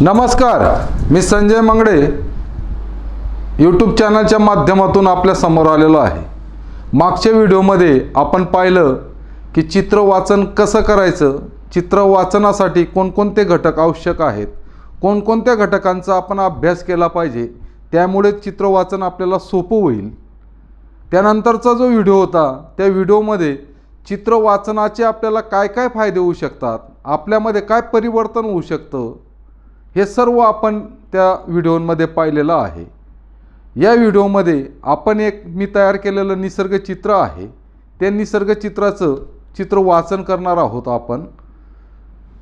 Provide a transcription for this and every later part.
नमस्कार मी संजय मंगडे. यूट्यूब चॅनलच्या माध्यमातून आपल्यासमोर आलेलो आहे. मागच्या व्हिडिओमध्ये आपण पाहिलं की चित्र वाचन कसं करायचं चित्र वाचनासाठी कोणकोणते घटक आवश्यक आहेत कोणकोणत्या घटकांचा आपण अभ्यास केला पाहिजे त्यामुळे चित्र वाचन आपल्याला सोपं होईल. त्यानंतरचा जो व्हिडिओ होता त्या व्हिडिओमध्ये चित्र वाचनाचे आपल्याला काय काय फायदे होऊ शकतात आपल्यामध्ये काय परिवर्तन होऊ शकतं हे सर्व आपण त्या व्हिडिओमध्ये पाहिलेलं आहे. या व्हिडिओमध्ये आपण एक मी तयार केलेलं निसर्ग चित्र आहे. त्या निसर्गचित्राचं चित्र वाचन करणार आहोत आपण.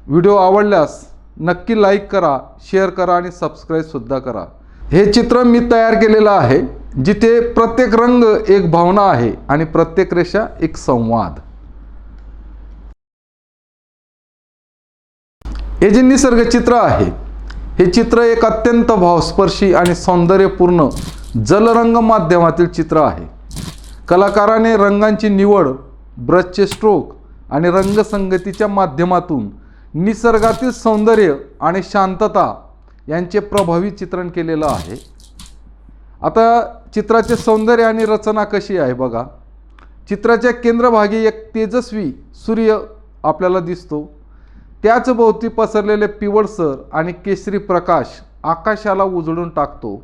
व्हिडिओ आवडल्यास नक्की लाईक करा शेअर करा आणि सबस्क्राईबसुद्धा करा. हे चित्र मी तयार केलेलं आहे जिथे प्रत्येक रंग एक भावना आहे आणि प्रत्येक रेषा एक संवाद. हे जे निसर्ग चित्र आहे हे चित्र एक अत्यंत भावस्पर्शी आणि सौंदर्यपूर्ण जलरंग माध्यमातील चित्र आहे. कलाकाराने रंगांची निवड ब्रशचे स्ट्रोक आणि रंगसंगतीच्या माध्यमातून निसर्गातील सौंदर्य आणि शांतता यांचे प्रभावी चित्रण केलेलं आहे. आता चित्राचे सौंदर्य आणि रचना कशी आहे बघा. चित्राच्या केंद्रभागी एक तेजस्वी सूर्य आपल्याला दिसतो. त्याच भोवती पसरलेले पिवळसर आणि केसरी प्रकाश आकाशाला उजळून टाकतो.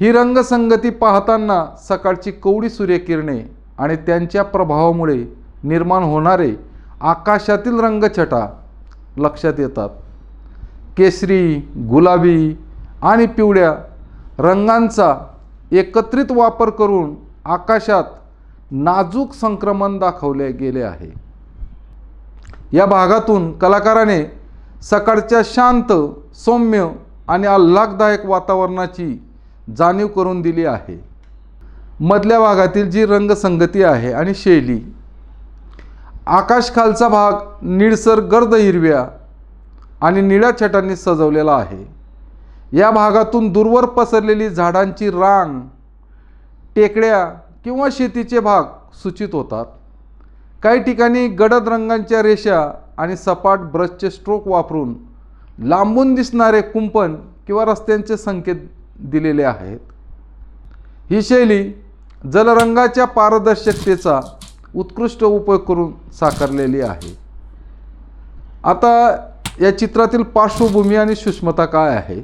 ही रंगसंगती पाहताना सकाळची कवडी सूर्यकिरणे आणि त्यांच्या प्रभावामुळे निर्माण होणारे आकाशातील रंगछटा लक्षात येतात. केसरी गुलाबी आणि पिवळ्या रंगांचा एकत्रित वापर करून आकाशात नाजूक संक्रमण दाखवले गेले आहे. या भागातून कलाकाराने सकाळच्या शांत सौम्य आणि आल्हाददायक वातावरणाची जाणीव करून दिली आहे. मधल्या भागातील जी रंगसंगती आहे आणि शैली आकाशखालचा भाग निळसर गर्द हिरव्या आणि निळ्या छटांनी सजवलेला आहे. या भागातून दूरवर पसरलेली झाडांची रांग टेकड्या किंवा शेतीचे भाग सूचित होतात. काही ठिकाणी गडद रंगांच्या रेषा आणि सपाट ब्रशचे स्ट्रोक वापरून लांबून दिसणारे कुंपण किंवा रस्त्यांचे संकेत दिलेले आहेत. ही शैली जलरंगाच्या पारदर्शकतेचा उत्कृष्ट उपयोग करून साकारलेली आहे. आता या चित्रातील पार्श्वभूमी आणि सूक्ष्मता काय आहे?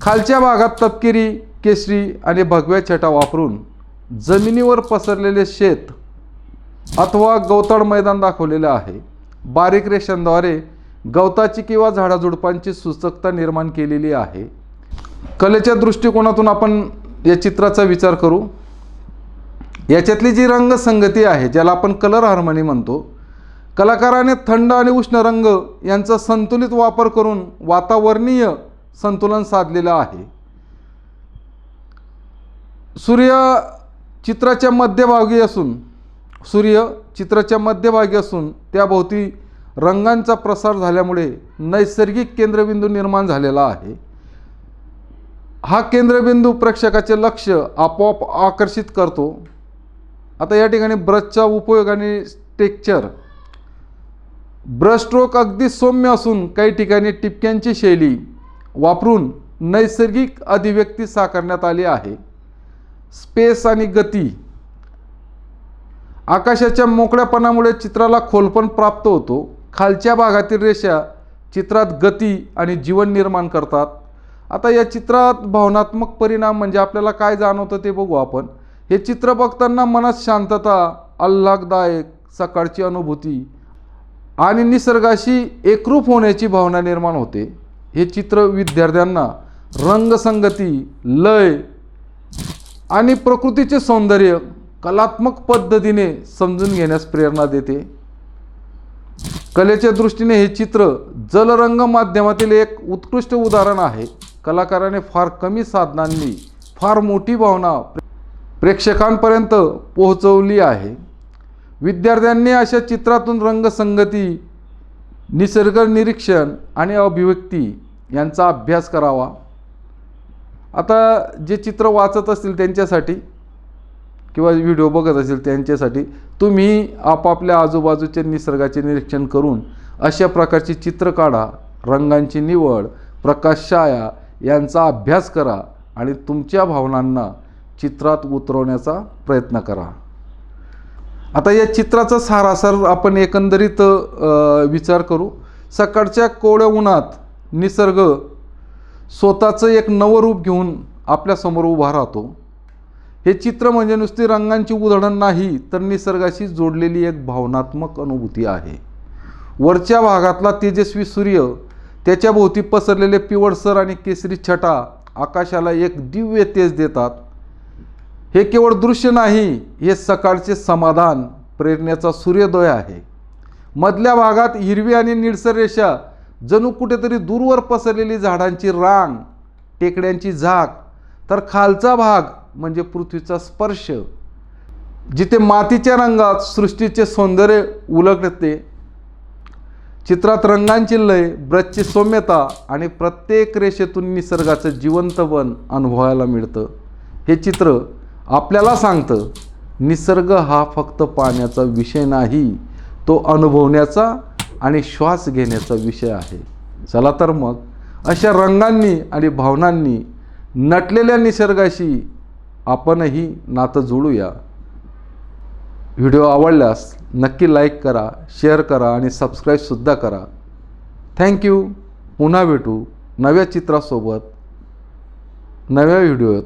खालच्या भागात तपकिरी केसरी आणि भगव्या छटा वापरून जमिनीवर पसरलेले शेत अथवा गवताळ मैदान दाखवलेलं आहे. बारीक रेषांद्वारे गवताची किंवा झाडाझुडपांची सूचकता निर्माण केलेली आहे. कलेच्या दृष्टिकोनातून आपण या चित्राचा विचार करू. याच्यातली जी रंगसंगती आहे ज्याला आपण कलर हार्मनी म्हणतो कलाकाराने थंड आणि उष्ण रंग यांचा संतुलित वापर करून वातावरणीय संतुलन साधलेलं आहे. सूर्य चित्राच्या मध्यभागी असून सूर्य चित्राच्या मध्यभागी असून त्याभोवती रंगांचा प्रसार झाल्यामुळे नैसर्गिक केंद्रबिंदू निर्माण झालेला आहे. हा केंद्रबिंदू प्रेक्षकाचे लक्ष आपोआप आकर्षित करतो. आता या ठिकाणी ब्रशचा उपयोग आणि टेक्चर ब्रश स्ट्रोक अगदी सौम्य असून काही ठिकाणी टिपक्यांची शैली वापरून नैसर्गिक अभिव्यक्ती साकारण्यात आली आहे. स्पेस आणि गती आकाशाच्या मोकळ्यापणामुळे चित्राला खोलपण प्राप्त होतो. खालच्या भागातील रेषा चित्रात गती आणि जीवन निर्माण करतात. आता या चित्रात भावनात्मक परिणाम म्हणजे आपल्याला काय जाणवतं ते बघू आपण. हे चित्र बघताना मनात शांतता आल्हाददायक सकाळची अनुभूती आणि निसर्गाशी एकरूप होण्याची भावना निर्माण होते. हे चित्र विद्यार्थ्यांना रंगसंगती लय आणि प्रकृतीचे सौंदर्य कलात्मक पद्धतीने समजून घेण्यास प्रेरणा देते. कलेच्या दृष्टीने हे चित्र जलरंग माध्यमातील एक उत्कृष्ट उदाहरण आहे. कलाकाराने फार कमी साधनांनी फार मोठी भावना प्रेक्षकांपर्यंत पोहोचवली आहे. विद्यार्थ्यांनी अशा चित्रातून रंगसंगती निसर्ग निरीक्षण आणि अभिव्यक्ती यांचा अभ्यास करावा. आता जे चित्र वाचत असतील त्यांच्यासाठी किंवा व्हिडिओ बघत असेल त्यांच्यासाठी तुम्ही आपापल्या आजूबाजूचे निसर्गाचे निरीक्षण करून अशा प्रकारची चित्र काढा रंगांची निवड प्रकाशशाया यांचा अभ्यास करा आणि तुमच्या भावनांना चित्रात उतरवण्याचा प्रयत्न करा. आता या चित्राचा सारासार आपण एकंदरीत विचार करू. सकाळच्या कोवळ्या उन्हात निसर्ग स्वतःचं एक नवं रूप घेऊन आपल्यासमोर उभा राहतो. हे चित्र म्हणजे नुसती रंगांची उधळण नाही तर निसर्गाशी जोडलेली एक भावनात्मक अनुभूती आहे. वरच्या भागातला तेजस्वी सूर्य त्याच्या भोवती पसरलेले पिवळसर आणि केसरी छटा आकाशाला एक दिव्य तेज देतात. हे केवळ दृश्य नाही हे सकाळचे समाधान प्रेरणेचा सूर्योदय आहे. मधल्या भागात हिरवी आणि निळसर रेषा जणू कुठेतरी दूरवर पसरलेली झाडांची रांग टेकड्यांची झाक तर खालचा भाग म्हणजे पृथ्वीचा स्पर्श. जिथे मातीच्या रंगात सृष्टीचे सौंदर्य उलगडते चित्रात रंगांची लय ब्रजची सौम्यता आणि प्रत्येक रेषेतून निसर्गाचं जिवंतपण अनुभवायला मिळतं. हे चित्र आपल्याला सांगतं निसर्ग हा फक्त पाण्याचा विषय नाही तो अनुभवण्याचा आणि श्वास घेण्याचा विषय आहे. चला तर मग अशा रंगांनी आणि भावनांनी नटलेल्या निसर्गाशी आपणही नातं जोडूया व्हिडिओ आवडल्यास नक्की लाईक करा शेअर करा आणि सबस्क्राईबसुद्धा करा. थँक्यू पुन्हा भेटू नव्या चित्रासोबत नव्या व्हिडिओत.